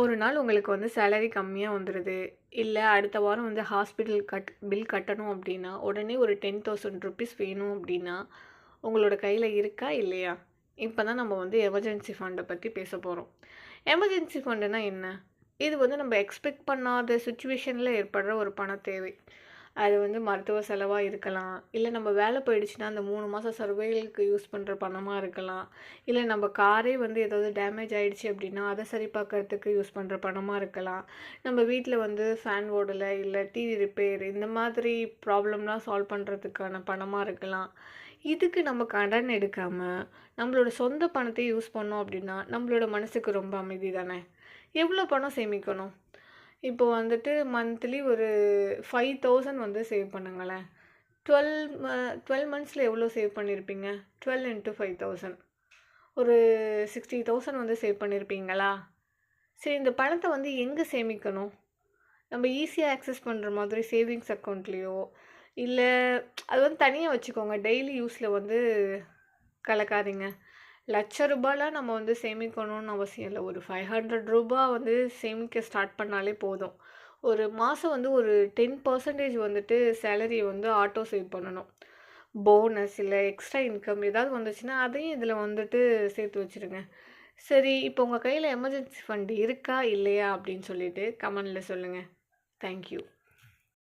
ஒரு நாள் உங்களுக்கு வந்து சேலரி கம்மியாக வந்துடுது இல்லை அடுத்த வாரம் வந்து ஹாஸ்பிட்டல் கட் பில் கட்டணும் அப்படின்னா உடனே ஒரு ₹10,000 வேணும் அப்படின்னா உங்களோட கையில் இருக்கா? இல்லையா? இப்போ தான் நம்ம வந்து எமர்ஜென்சி ஃபண்டை பற்றி பேச போகிறோம் எமர்ஜென்சி ஃபண்டுனா என்ன? இது வந்து நம்ம எக்ஸ்பெக்ட் பண்ணாத சுச்சுவேஷனில் ஏற்படுற ஒரு பண தேவை. அது வந்து மருத்துவ செலவாக இருக்கலாம். இல்லை நம்ம வேலை போயிடுச்சுன்னா, அந்த 3 மாசம் சர்வைவலுக்கு யூஸ் பண்ணுற பணமாக இருக்கலாம். இல்லை நம்ம காரே வந்து ஏதாவது டேமேஜ் ஆகிடுச்சி அப்படின்னா அதை சரி பார்க்கறதுக்கு யூஸ் பண்ணுற பணமாக இருக்கலாம். நம்ம வீட்டில் வந்து ஃபேன் ஓடலை இல்லை டிவி ரிப்பேர் இந்த மாதிரி ப்ராப்ளம்லாம் சால்வ் பண்ணுறதுக்கான பணமாக இருக்கலாம். இதுக்கு நம்ம கடன் எடுக்காமல் நம்மளோட சொந்த பணத்தை யூஸ் பண்ணோம் அப்படின்னா நம்மளோட மனசுக்கு ரொம்ப அமைதி தானே! எவ்வளோ பணம் சேமிக்கணும்? இப்போ வந்துட்டு மந்த்லி ஒரு 5000 வந்து சேவ் பண்ணுங்களேன். 12 ம டுவெல் மந்த்ஸில் எவ்வளோ சேவ் பண்ணியிருப்பீங்க? டுவெல் இன்ட்டு ஃபைவ் தௌசண்ட் ஒரு 60,000 வந்து சேவ் பண்ணியிருப்பீங்களா? சரி இந்த பணத்தை வந்து எங்கே சேமிக்கணும்? நம்ம ஈஸியாக ஆக்சஸ் பண்ணுற மாதிரி சேவிங்ஸ் அக்கௌண்ட்லேயோ இல்லை அது வந்து தனியாக வச்சுக்கோங்க. டெய்லி யூஸில் வந்து கலக்காதீங்க. லட்ச ரூபாயெலாம் நம்ம வந்து சேமிக்கணும்னு அவசியம் இல்லை ஒரு ₹500 வந்து சேமிக்க ஸ்டார்ட் பண்ணாலே போதும். ஒரு மாதம் வந்து ஒரு 10% வந்துட்டு சேலரியை வந்து ஆட்டோ சேவ் பண்ணணும். போனஸ் இல்லை எக்ஸ்ட்ரா இன்கம் ஏதாவது வந்துச்சுன்னா, அதையும் இதில் வந்துட்டு சேர்த்து வச்சுருங்க. சரி, இப்போ உங்கள் கையில் எமர்ஜென்சி ஃபண்ட் இருக்கா? இல்லையா? அப்படின்னு சொல்லிட்டு கமெண்டில் சொல்லுங்கள் தேங்க்யூ